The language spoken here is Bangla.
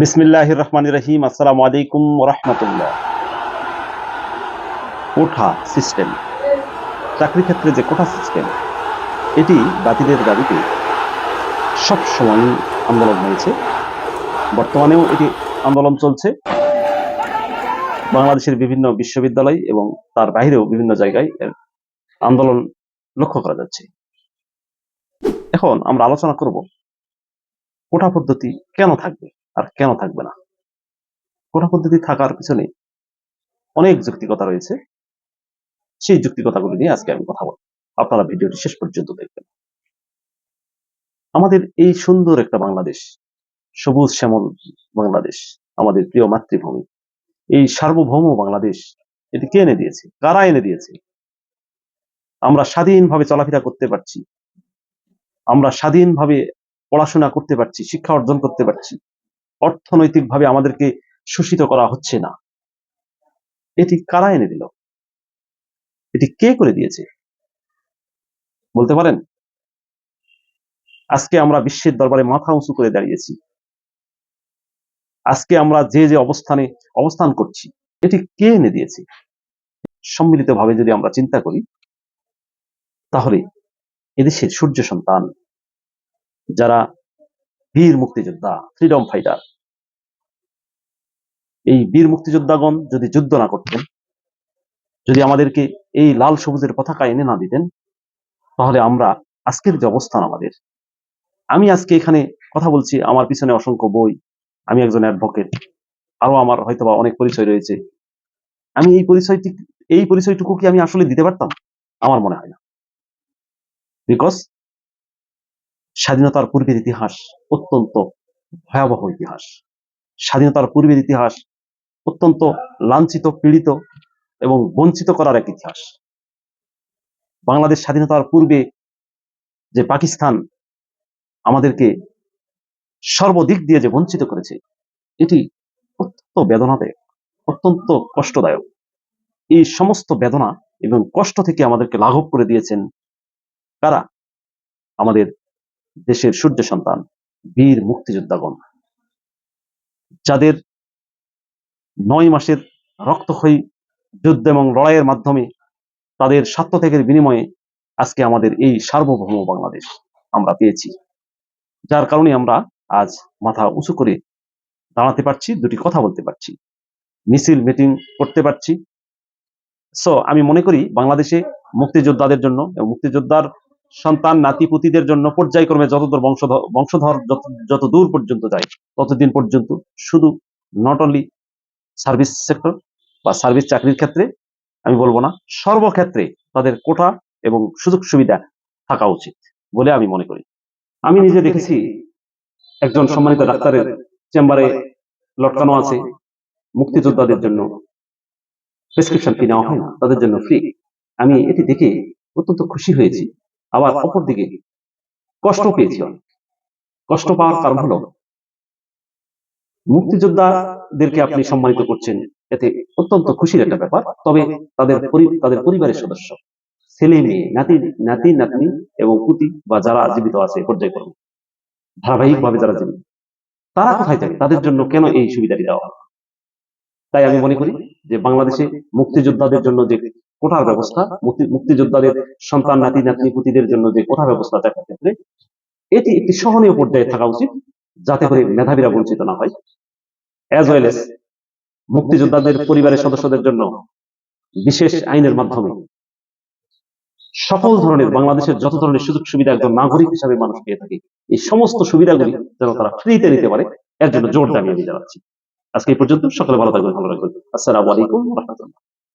বিসমিল্লাহ রহমান রহিম আসসালামু আলাইকুম রহমতুল্লাহ কোঠা সিস্টেম, চাকরি ক্ষেত্রে যে কোঠা সিস্টেম, এটি বাতিলের দাবিতে সব সময় আন্দোলন হয়েছে। বর্তমানেও এটি আন্দোলন চলছে। বাংলাদেশের বিভিন্ন বিশ্ববিদ্যালয় এবং তার বাইরেও বিভিন্ন জায়গায় আন্দোলন লক্ষ্য করা যাচ্ছে। এখন আমরা আলোচনা করব, কোঠা পদ্ধতি কেন থাকবে? আর কেন থাকবে না? কোঠা পদ্ধতি থাকার পিছনে অনেক যুক্তিকতা রয়েছে। সেই যুক্তিকতাগুলি নিয়ে আজকে আমি কথা বলব। আপনারা ভিডিওটি শেষ পর্যন্ত দেখবেন। আমাদের এই সুন্দর একটা বাংলাদেশ, সবুজ শ্যামল বাংলাদেশ, আমাদের প্রিয় মাতৃভূমি, এই সার্বভৌম বাংলাদেশ, এটি কে এনে দিয়েছে? কারা এনে দিয়েছে? আমরা স্বাধীনভাবে চলাফেরা করতে পারছি। আমরা স্বাধীনভাবে পড়াশোনা করতে পারছি, শিক্ষা অর্জন করতে পারছি। অর্থনৈতিকভাবে আমাদেরকে শোষিত করা হচ্ছে না। এটি কারা এনে দিল? এটি কে করে দিয়েছে? বলতে পারেন? আজকে আমরা বিশ্বের দরবারে মাথা উঁচু করে দাঁড়িয়েছি। আজকে আমরা যে যে অবস্থানে অবস্থান করছি, এটি কে এনে দিয়েছে? সম্মিলিতভাবে যদি আমরা চিন্তা করি, তাহলে এদেশের সূর্য সন্তান, যারা বীর মুক্তিযোদ্ধা ফ্রিডম ফাইটার এই বীর মুক্তিযোদ্ধাগণ যদি যুদ্ধ না করতেন, যদি আমাদেরকে এই লাল সবুজের পতাকা এনে না দিতেন, তাহলে আমরা আজকের যে অবস্থান আমাদের, আমি আজকে এখানে কথা বলছি আমার পিছনে অসংখ্য বই, আমি একজন অ্যাডভোকেট আরও আমার হয়তোবা অনেক পরিচয় রয়েছে। আমি এই পরিচয়টি, এই পরিচয়টুকু কি আমি আসলে দিতে পারতাম? আমার মনে হয় না। বিকজ স্বাধীনতার পূর্বের ইতিহাস অত্যন্ত ভয়াবহ ইতিহাস। স্বাধীনতার পূর্বের ইতিহাস অত্যন্ত লাঞ্ছিত, পীড়িত এবং বঞ্চিত করার এক ইতিহাস। বাংলাদেশ স্বাধীনতার পূর্বে যে পাকিস্তান আমাদেরকে সর্বদিক দিয়ে যে বঞ্চিত করেছে, এটি অত্যন্ত বেদনাদায়ক, অত্যন্ত কষ্টদায়ক। এই সমস্ত বেদনা এবং কষ্ট থেকে আমাদেরকে লাঘব করে দিয়েছেন কারা? আমাদের দেশের সূর্য সন্তান, বীর মুক্তিযোদ্ধাগণ, যাদের নয় মাসের রক্তক্ষয়ী যুদ্ধ এবং লড়াইয়ের মাধ্যমে তাদের স্বার্থত্যাগের বিনিময়ে আজকে আমাদের এই সার্বভৌম বাংলাদেশ আমরা পেয়েছি। যার কারণে আমরা আজ মাথা উঁচু করে দাঁড়াতে পারছি, দুটি কথা বলতে পারছি। মিছিল, মিটিং করতে পারছি। সো আমি মনে করি বাংলাদেশে মুক্তিযোদ্ধাদের জন্য এবং মুক্তিযোদ্ধার সন্তান নাতিপুতিদের জন্য পর্যায়ক্রমে যতদূর বংশধর বংশধর যত দূর পর্যন্ত যায়, ততদিন পর্যন্ত শুধু নট অনলি সার্ভিস সেক্টর বা সার্ভিস চাকরির ক্ষেত্রে, আমি বলব না, সর্বক্ষেত্রে তাদের কোটা এবং সুযোগ সুবিধা থাকা উচিত বলে আমি মনে করি। আমি নিজে দেখেছি একজন সম্মানিত ডাক্তারের চেম্বারে লটকানো আছে, মুক্তিযোদ্ধাদের জন্য প্রেসক্রিপশন ফি নেওয়া হয় না, তাদের জন্য ফ্রি আমি এটি দেখে অত্যন্ত খুশি হয়েছি। আবার অপরদিকে কষ্ট পেয়েছি অনেক কষ্ট পাওয়ার কারণ হলো মুক্তিযোদ্ধাদেরকে আপনি সম্মানিত করছেন। এতে অত্যন্ত খুশির একটা ব্যাপার। তবে তাদের তাদের পরিবারের সদস্য ছেলে মেয়ে নাতি নাতি নাতনি এবং পুতি বা যারা জীবিত আছে পর্যায়ক্রমে ধারাবাহিকভাবে যারা জীবিত তারা কোথায় যায় তাদের জন্য কেন এই সুবিধাটি দেওয়া হয়? তাই আমি মনে করি যে বাংলাদেশে মুক্তিযোদ্ধাদের জন্য যে কোঠার ব্যবস্থা মুক্তিযোদ্ধাদের সন্তান, নাতি, নাতনি, পুতিদের জন্য যে কোঠা ব্যবস্থা চাকরির ক্ষেত্রে, এটি একটি সহনীয় পর্যায়ে থাকা উচিত, যাতে করে মেধাবীরা বঞ্চিত না হয়। অ্যাজ ওয়েল এস মুক্তিযোদ্ধাদের পরিবারের সদস্যদের জন্য বিশেষ আইনের মাধ্যমে সকল ধরনের, বাংলাদেশের যত ধরনের সুযোগ সুবিধা একজন নাগরিক হিসাবে মানুষ পেয়ে থাকে, এই সমস্ত সুবিধাগুলি যেন তারা ফ্রিতে নিতে পারে, এর জন্য জোর দাবি আমি জানাচ্ছি আজকে এই পর্যন্ত, সকলে ভালো থাকবেন, ভালো রাখবেন আসসালামু আলাইকুম রহমতুল্লাহ।